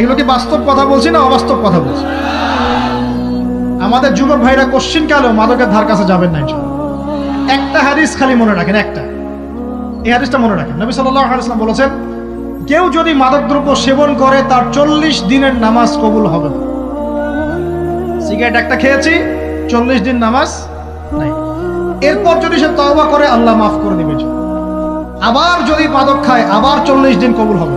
এগুলো কি বাস্তব কথা বলছি না অবাস্তব কথা বলছি? আমাদের যুবক ভাইরা কোশ্চিন কালেও মাদকের ধার কাছে যাবেন না একটা হাদিস খালি মনে রাখেন, একটা। এই হাদিসটা মনে রাখেন। নবী আলাইহি বলেছেন, কেউ যদি মাদকদ্রব্য সেবন করে, তার চল্লিশ দিনের নামাজ কবুল হবে না। সিগারেট একটা খেয়েছি, চল্লিশ দিন নামাজ এরপর যদি সে তওবা করে, আল্লাহ মাফ করে দিবে। আবার যদি মাদক খায়, আবার চল্লিশ দিন কবুল হবে।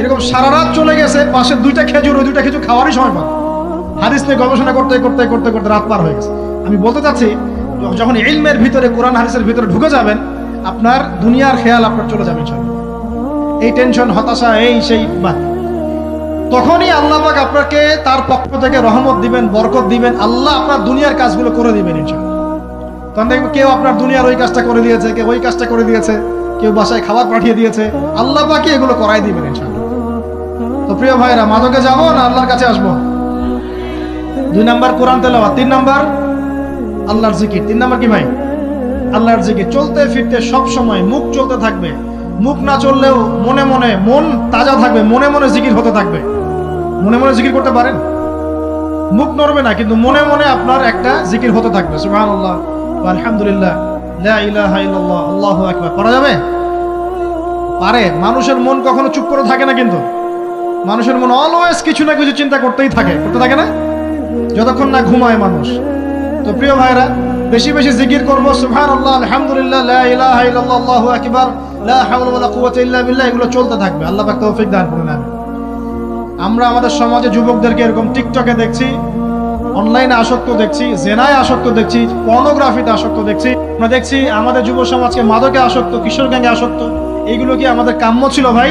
এরকম সারা রাত চলে গেছে, পাশে দুইটা খেজুর, ওই দুইটা খেজুর খাওয়ারই সময় পান। হাদিস নিয়ে গবেষণা করতে করতে করতে করতে রাত পার হয়ে গেছে। আমি বলতে চাচ্ছি, যখন ইলমের ভিতরে, কোরআন হাদিসের ভিতরে ঢুকে যাবেন, আপনার দুনিয়ার খেয়াল আপনার চলে যাবে সব এই টেনশন, হতাশা, এই সেই বাদ। তখনই আল্লাহ পাক আপনাকে তার পক্ষ থেকে রহমত দিবেন, বরকত দিবেন, আল্লাহ আপনার দুনিয়ার কাজগুলো করে দিবেন তখন দেখবেন কেউ আপনার দুনিয়ার ওই কাজটা করে দিয়েছে, কেউ ওই কাজটা করে দিয়েছে, কেউ বাসায় খাবার পাঠিয়ে দিয়েছে, আল্লাহ পাকে এগুলো করাই দিবেন ইনশাআল্লাহ। তো প্রিয় ভাইরা, মাদকে যাব না আল্লাহর কাছে আসব? দুই নাম্বার কোরআন তেলাওয়াত, তিন নাম্বার আল্লাহর জিকির। তিন নাম্বার কি ভাই? আল্লাহর জিকির। চলতে ফিরতে সব সময় মুখ চলতে থাকবে। মুখ না চললেও মনে মনে মন তাজা থাকবে, মনে মনে জিকির হতে থাকবে। মনে মনে জিকির করতে পারেন? মুখ নড়বে না, কিন্তু মনে মনে আপনার একটা জিকির হতে থাকবে। ওয়া আলহামদুলিল্লাহ, লা ইলাহা আকবার। করা যাবে? পারে। মানুষের মন কখনো চুপ করে থাকে না কিন্তু। মানুষের মন অলওয়েজ কিছু না কিছু চিন্তা করতেই থাকে, করতে থাকে না? যতক্ষণ না ঘুমায় মানুষ। তো প্রিয় ভাইরা বেশি বেশি জিকির করব, সুবহানাল্লাহ, আলহামদুলিল্লাহ, লা ইলাহা ইল্লাল্লাহ, আল্লাহু আকবার, লা হাওলা ওয়ালা কুওয়াতা ইল্লা বিল্লাহ, এগুলো চলতে থাকবে। আল্লাহ পাক তৌফিক দান করুন আমরা আমাদের সমাজে যুবকদেরকে এরকম টিকটকে দেখছি, অনলাইনে আসক্ত দেখছি, জেনায় আসক্ত দেখছি, পর্নোগ্রাফিতে আসক্ত দেখছি। আমরা দেখছি আমাদের যুব সমাজকে মাদকে আসক্ত, কিশোর গ্যাঙ্গে আসক্ত। এইগুলো কি আমাদের কাম্য ছিল ভাই?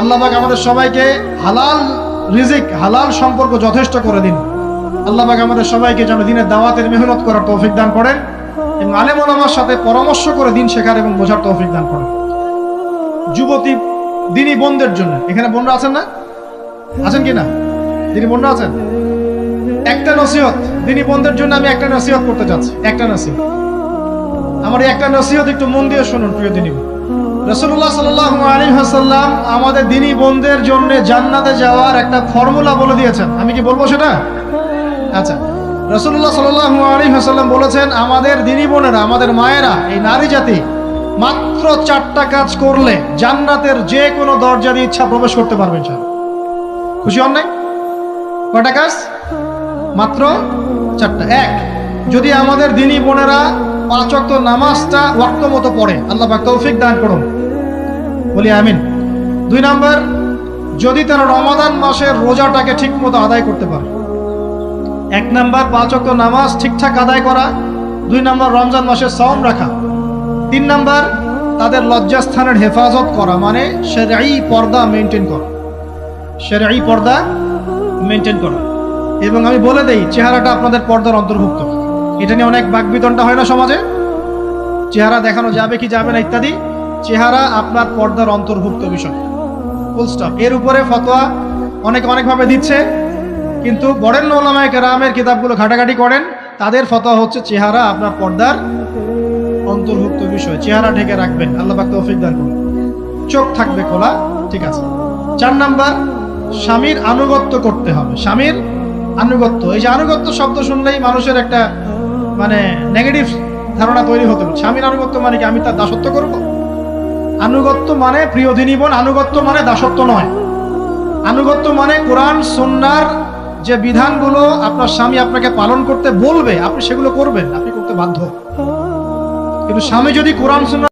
আল্লাহ পাক আমাদের সবাইকে হালাল রিজিক, হালাল সম্পর্ক যথেষ্ট করে দিন। আল্লাহ পাক আমাদের সবাইকে যেন দিনের দাওয়াতের মেহনত করার তৌফিক দান করেন এবং আলেম ওলামার সাথে পরামর্শ করে দিন শেখার এবং বোঝার তৌফিক দান করেন। যুবতী, দিনী বোনদের জন্য। এখানে বোনরা আছেন না? আছেন কি না? দিনী বোনরা আছেন? একটা নসিহত। দিনী বোনদের জন্য আমি একটা নসিহত করতে চাচ্ছি। একটা নসিহত। আমার একটা নসিহত একটু মন দিয়ে শুনুন, প্রিয় দিনী বোন। রসুল্লাহ সাল্লাহ আলী হাসাল্লাম আমাদের দিনী বোনদের জন্য জান্নাতে যাওয়ার একটা ফর্মুলা বলে দিয়েছেন। আমি কি বলব সেটা? আচ্ছা। রসুল্লাহ সাল্লাহ আলী হাসাল্লাম বলেছেন, আমাদের দিনী বোনেরা, আমাদের মায়েরা, এই নারী জাতি মাত্র চারটা কাজ করলে জান্নাতের যে কোনো দরজা দিয়ে ইচ্ছা প্রবেশ করতে পারবেন স্যার খুশি হন নাই? কয়টা কাজ? মাত্র চারটা। এক, যদি আমাদের দিনী বোনেরা পাঁচ অক্ত নামাজটা ওয়াক্ত মতো পড়ে, আল্লাহ তৌফিক দান করুন। বলি আমিন। দুই নাম্বার, যদি তারা রমাদান মাসের রোজাটাকে ঠিক মতো আদায় করতে পারে। এক নাম্বার, পাঁচ অক্ত নামাজ ঠিকঠাক আদায় করা। দুই নাম্বার, রমজান মাসের সওম রাখা। তিন নাম্বার, তাদের লজ্জাস্থানের হেফাজত করা মানে সেরাই পর্দা মেনটেন করা। সেরাই পর্দা মেনটেন করা। এবং আমি বলে দেই, চেহারাটা আপনাদের পর্দার অন্তর্ভুক্ত। এটা নিয়ে অনেক বাকবিতনটা হয় না সমাজে? চেহারা দেখানো যাবে কি যাবে না ইত্যাদি। চেহারা আপনার পর্দার অন্তর্ভুক্ত বিষয়। ফুল স্টপ এর উপরে ফতোয়া অনেক অনেকভাবে দিচ্ছে, কিন্তু বরেণ্য ওলামায় কেরামের কিতাবগুলো ঘাটাঘাটি করেন, তাদের ফতোয়া হচ্ছে চেহারা আপনার পর্দার অন্তর্ভুক্ত বিষয়। চেহারা ঢেকে রাখবেন। আল্লাহ পাক তৌফিক দান করুন। চোখ থাকবে খোলা, ঠিক আছে। চার নাম্বার, স্বামীর আনুগত্য করতে হবে। স্বামীর আনুগত্য। এই যে আনুগত্য শব্দ শুনলেই মানুষের একটা মানে নেগেটিভ ধারণা তৈরি হতে পারে। স্বামীর আনুগত্য মানে কি? আমি তার দাসত্ব করব? আনুগত্য মানে প্রিয় দিনীবন আনুগত্য মানে দাসত্ব নয়। আনুগত্য মানে কোরআন সন্ন্যার যে বিধানগুলো আপনার স্বামী আপনাকে পালন করতে বলবে, আপনি সেগুলো করবেন, আপনি করতে বাধ্য কিন্তু স্বামী যদি কোরআন সুন্নাহ